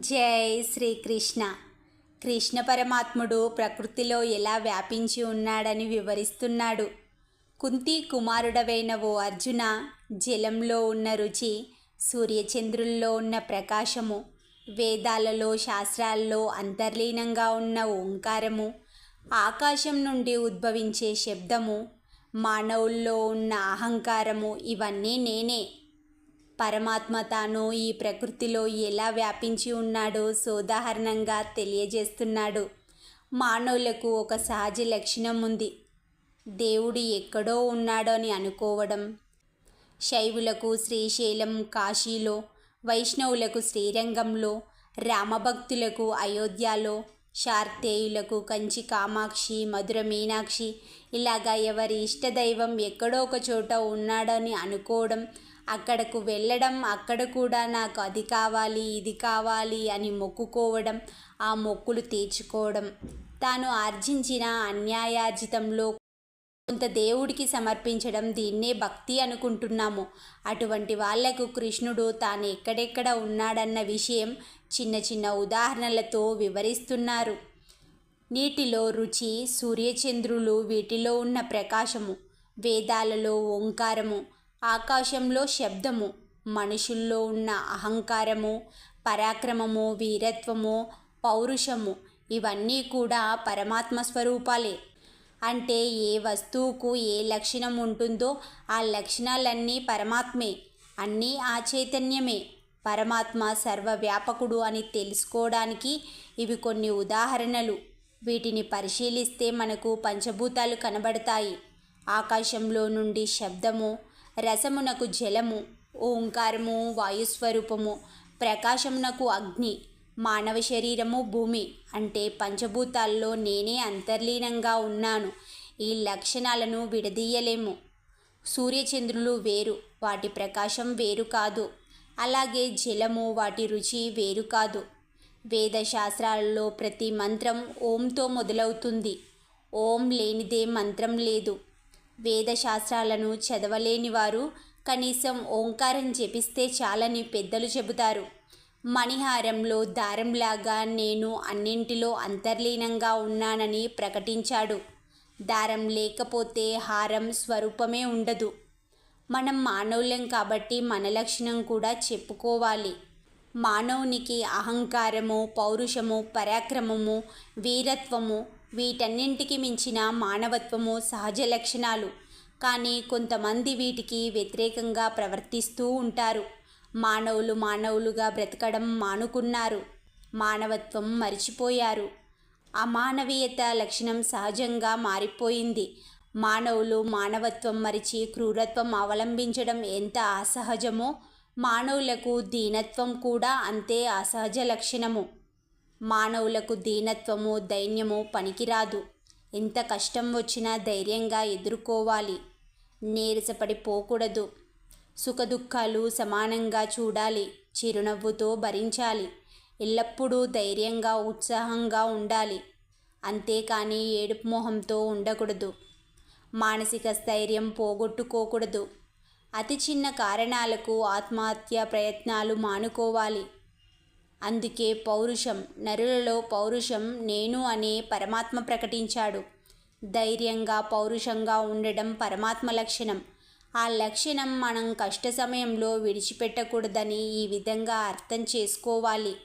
జై శ్రీకృష్ణ. కృష్ణ పరమాత్ముడు ప్రకృతిలో ఎలా వ్యాపించి ఉన్నాడని వివరిస్తున్నాడు. కుంతి కుమారుడవైన ఓ అర్జున జలంలో ఉన్న రుచి సూర్యచంద్రుల్లో ఉన్న ప్రకాశము వేదాలలో శాస్త్రాల్లో అంతర్లీనంగా ఉన్న ఓంకారము ఆకాశం నుండి ఉద్భవించే శబ్దము మానవుల్లో ఉన్న అహంకారము ఇవన్నీ నేనే. పరమాత్మ తాను ఈ ప్రకృతిలో ఎలా వ్యాపించి ఉన్నాడో సోదాహరణంగా తెలియజేస్తున్నాడు. మానవులకు ఒక సహజ లక్షణం ఉంది. దేవుడు ఎక్కడో ఉన్నాడో అని అనుకోవడం. శైవులకు శ్రీశైలం కాశీలో వైష్ణవులకు శ్రీరంగంలో రామభక్తులకు అయోధ్యలో శార్తేయులకు కంచి కామాక్షి మధుర మీనాక్షి ఇలాగా ఎవరి ఇష్టదైవం ఎక్కడో ఒక చోట ఉన్నాడని అనుకోవడం అక్కడకు వెళ్ళడం అక్కడ కూడా నాకు అది కావాలి ఇది కావాలి అని మొక్కుకోవడం ఆ మొక్కులు తీర్చుకోవడం. తాను ఆర్జించిన అన్యాయార్జితంలో కొంత దేవుడికి సమర్పించడం దీన్నే భక్తి అనుకుంటున్నాము. అటువంటి వాళ్ళకు కృష్ణుడు తాను ఎక్కడెక్కడ ఉన్నాడన్న విషయం చిన్న చిన్న ఉదాహరణలతో వివరిస్తున్నారు. నీటిలో రుచి సూర్యచంద్రులు వీటిలో ఉన్న ప్రకాశము వేదాలలో ఓంకారము ఆకాశంలో శబ్దము మనుషుల్లో ఉన్న అహంకారము పరాక్రమము వీరత్వము పౌరుషము ఇవన్నీ కూడా పరమాత్మ స్వరూపాలే. అంటే ఏ వస్తువుకు ఏ లక్షణం ఉంటుందో ఆ లక్షణాలన్నీ పరమాత్మే అన్నీ ఆ చైతన్యమే. పరమాత్మ సర్వవ్యాపకుడు అని తెలుసుకోవడానికి ఇవి కొన్ని ఉదాహరణలు. వీటిని పరిశీలిస్తే మనకు పంచభూతాలు కనబడతాయి. ఆకాశంలో నుండి శబ్దము రసమునకు జలము ఓంకారము వాయుస్వరూపము ప్రకాశమునకు అగ్ని మానవ శరీరము భూమి అంటే పంచభూతాల్లో నేనే అంతర్లీనంగా ఉన్నాను. ఈ లక్షణాలను విడదీయలేము. సూర్యచంద్రులు వేరు వాటి ప్రకాశం వేరు కాదు. అలాగే జలము వాటి రుచి వేరు కాదు. వేద శాస్త్రాలలో ప్రతి మంత్రం ఓంతో మొదలవుతుంది. ఓం లేనిదే మంత్రం లేదు. వేద శాస్త్రాలను చదవలేని వారు కనీసం ఓంకారం జపిస్తే చాలని పెద్దలు చెబుతారు. మణిహారంలో దారంలాగా నేను అన్నింటిలో అంతర్లీనంగా ఉన్నానని ప్రకటించాడు. దారం లేకపోతే హారం స్వరూపమే ఉండదు. మనం మానవులం కాబట్టి మన లక్షణం కూడా చెప్పుకోవాలి. మానవునికి అహంకారము పౌరుషము పరాక్రమము వీరత్వము వీటన్నింటికి మించిన మానవత్వము సహజ లక్షణాలు. కానీ కొంతమంది వీటికి వ్యతిరేకంగా ప్రవర్తిస్తూ ఉంటారు. మానవులు మానవులుగా బ్రతకడం మానుకున్నారు. మానవత్వం మరిచిపోయారు. అమానవీయత లక్షణం సహజంగా మారిపోయింది. మానవులు మానవత్వం మరిచి క్రూరత్వం అవలంబించడం ఎంత అసహజమో మానవులకు దీనత్వం కూడా అంతే అసహజ లక్షణము. మానవులకు దీనత్వము దైన్యము పనికిరాదు. ఎంత కష్టం వచ్చినా ధైర్యంగా ఎదుర్కోవాలి. నీరసపడిపోకూడదు సుఖదుఖాలు సమానంగా చూడాలి. చిరునవ్వుతో భరించాలి. ఎల్లప్పుడూ ధైర్యంగా ఉత్సాహంగా ఉండాలి. అంతేకాని ఏడుపు మొహంతో ఉండకూడదు. మానసిక స్థైర్యం పోగొట్టుకోకూడదు. అతి చిన్న కారణాలకు ఆత్మహత్య ప్రయత్నాలు మానుకోవాలి. అందుకే పౌరుషం నరులలో పౌరుషం నేను అనే పరమాత్మ ప్రకటించాడు. ధైర్యంగా పౌరుషంగా ఉండడం పరమాత్మ లక్షణం. ఆ లక్షణం మనం కష్ట సమయంలో విడిచిపెట్టకూడదని ఈ విధంగా అర్థం చేసుకోవాలి.